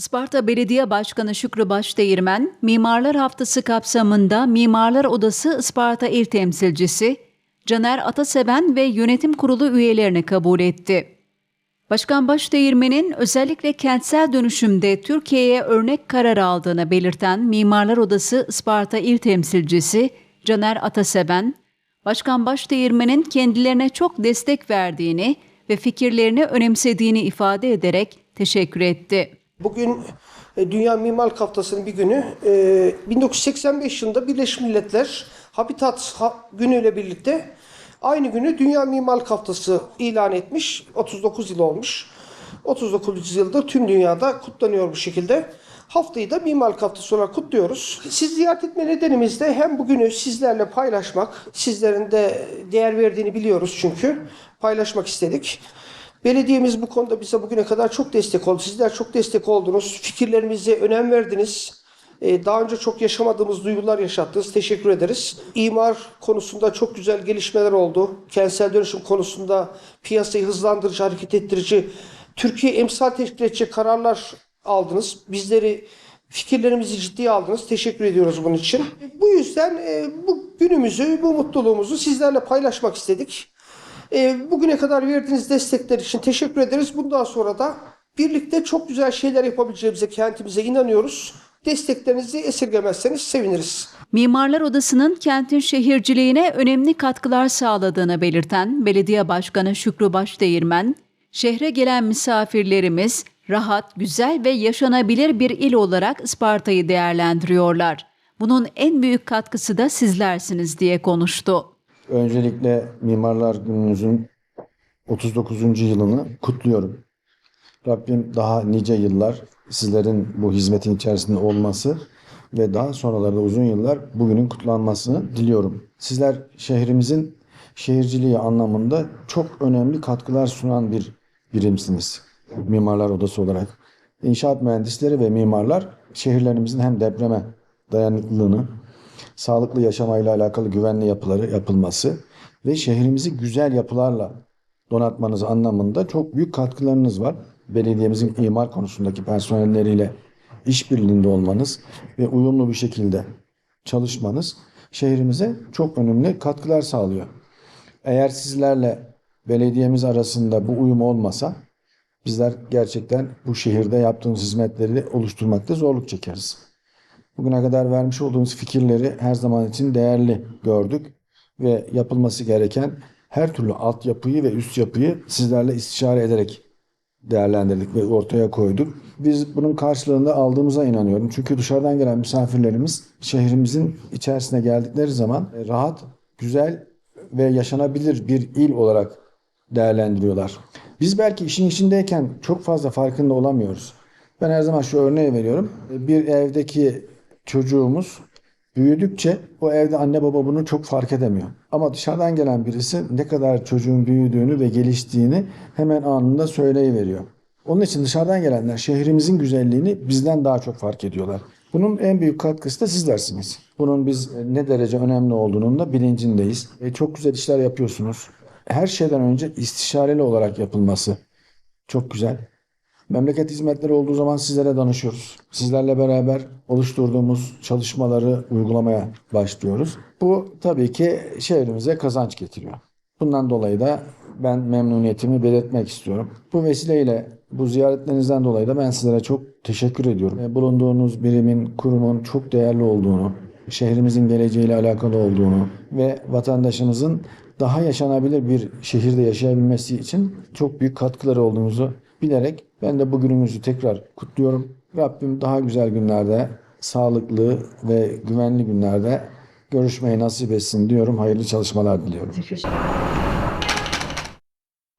Isparta Belediye Başkanı Şükrü Başdeğirmen, Mimarlar Haftası kapsamında Mimarlar Odası Isparta İl Temsilcisi, Caner Ataseven ve yönetim kurulu üyelerini kabul etti. Başkan Başdeğirmen'in özellikle kentsel dönüşümde Türkiye'ye örnek karar aldığını belirten Mimarlar Odası Isparta İl Temsilcisi Caner Ataseven, Başkan Başdeğirmen'in kendilerine çok destek verdiğini ve fikirlerini önemsediğini ifade ederek teşekkür etti. Bugün e, Dünya Mimarlık Haftası'nın bir günü. E, 1985 yılında Birleşmiş Milletler Habitat Ha- Günü ile birlikte aynı günü Dünya Mimarlık Haftası ilan etmiş. 39 yıl olmuş. 39 yıldır tüm dünyada kutlanıyor bu şekilde. Haftayı da Mimarlık Haftası olarak kutluyoruz. Siz ziyaret etme nedenimiz de hem bugünü sizlerle paylaşmak, sizlerin de değer verdiğini biliyoruz çünkü paylaşmak istedik. Belediyemiz bu konuda bize bugüne kadar çok destek oldu. Sizler çok destek oldunuz. Fikirlerimize önem verdiniz. Ee, Daha önce çok yaşamadığımız duygular yaşattınız. Teşekkür ederiz. İmar konusunda çok güzel gelişmeler oldu. Kentsel dönüşüm konusunda piyasayı hızlandırıcı, hareket ettirici, Türkiye emsal teşkil edecek kararlar aldınız. Bizleri fikirlerimizi ciddiye aldınız. Teşekkür ediyoruz bunun için. Bu yüzden e, bu günümüzü, bu mutluluğumuzu sizlerle paylaşmak istedik. E, bugüne kadar verdiğiniz destekler için teşekkür ederiz. Bundan sonra da birlikte çok güzel şeyler yapabileceğimize, kentimize inanıyoruz. Desteklerinizi esirgemezseniz seviniriz. Mimarlar Odası'nın kentin şehirciliğine önemli katkılar sağladığını belirten Belediye Başkanı Şükrü Başdeğirmen, şehre gelen misafirlerimiz rahat, güzel ve yaşanabilir bir il olarak Isparta'yı değerlendiriyorlar. Bunun en büyük katkısı da sizlersiniz diye konuştu. Öncelikle Mimarlar Gününüzün 39. yılını kutluyorum. Rabbim daha nice yıllar sizlerin bu hizmetin içerisinde olması ve daha sonralarda uzun yıllar bugünün kutlanmasını diliyorum. Sizler şehrimizin şehirciliği anlamında çok önemli katkılar sunan bir birimsiniz. Mimarlar Odası olarak. İnşaat mühendisleri ve mimarlar şehirlerimizin hem depreme dayanıklılığını, sağlıklı yaşamayla alakalı güvenli yapıları yapılması ve şehrimizi güzel yapılarla donatmanız anlamında çok büyük katkılarınız var. Belediyemizin imar konusundaki personelleriyle işbirliğinde olmanız ve uyumlu bir şekilde çalışmanız şehrimize çok önemli katkılar sağlıyor. Eğer sizlerle belediyemiz arasında bu uyum olmasa bizler gerçekten bu şehirde yaptığımız hizmetleri oluşturmakta zorluk çekeriz. Bugüne kadar vermiş olduğunuz fikirleri her zaman için değerli gördük ve yapılması gereken her türlü altyapıyı ve üst yapıyı sizlerle istişare ederek değerlendirdik ve ortaya koyduk. Biz bunun karşılığında aldığımıza inanıyorum. Çünkü dışarıdan gelen misafirlerimiz şehrimizin içerisine geldikleri zaman rahat, güzel ve yaşanabilir bir il olarak değerlendiriyorlar. Biz belki işin içindeyken çok fazla farkında olamıyoruz. Ben her zaman şu örneği veriyorum. Bir evdeki çocuğumuz büyüdükçe o evde anne baba bunu çok fark edemiyor. Ama dışarıdan gelen birisi ne kadar çocuğun büyüdüğünü ve geliştiğini hemen anında söyleyiveriyor. Onun için dışarıdan gelenler şehrimizin güzelliğini bizden daha çok fark ediyorlar. Bunun en büyük katkısı da sizlersiniz. Bunun biz ne derece önemli olduğunun da bilincindeyiz. E, çok güzel işler yapıyorsunuz. Her şeyden önce istişareli olarak yapılması çok güzel. Memleket hizmetleri olduğu zaman sizlere danışıyoruz. Sizlerle beraber oluşturduğumuz çalışmaları uygulamaya başlıyoruz. Bu tabii ki şehrimize kazanç getiriyor. Bundan dolayı da ben memnuniyetimi belirtmek istiyorum. Bu vesileyle bu ziyaretlerinizden dolayı da ben sizlere çok teşekkür ediyorum. Bulunduğunuz birimin, kurumun çok değerli olduğunu, şehrimizin geleceğiyle alakalı olduğunu ve vatandaşımızın daha yaşanabilir bir şehirde yaşayabilmesi için çok büyük katkıları olduğunuzu bilerek ben de bugünümüzü tekrar kutluyorum. Rabbim daha güzel günlerde, sağlıklı ve güvenli günlerde görüşmeyi nasip etsin diyorum. Hayırlı çalışmalar diliyorum.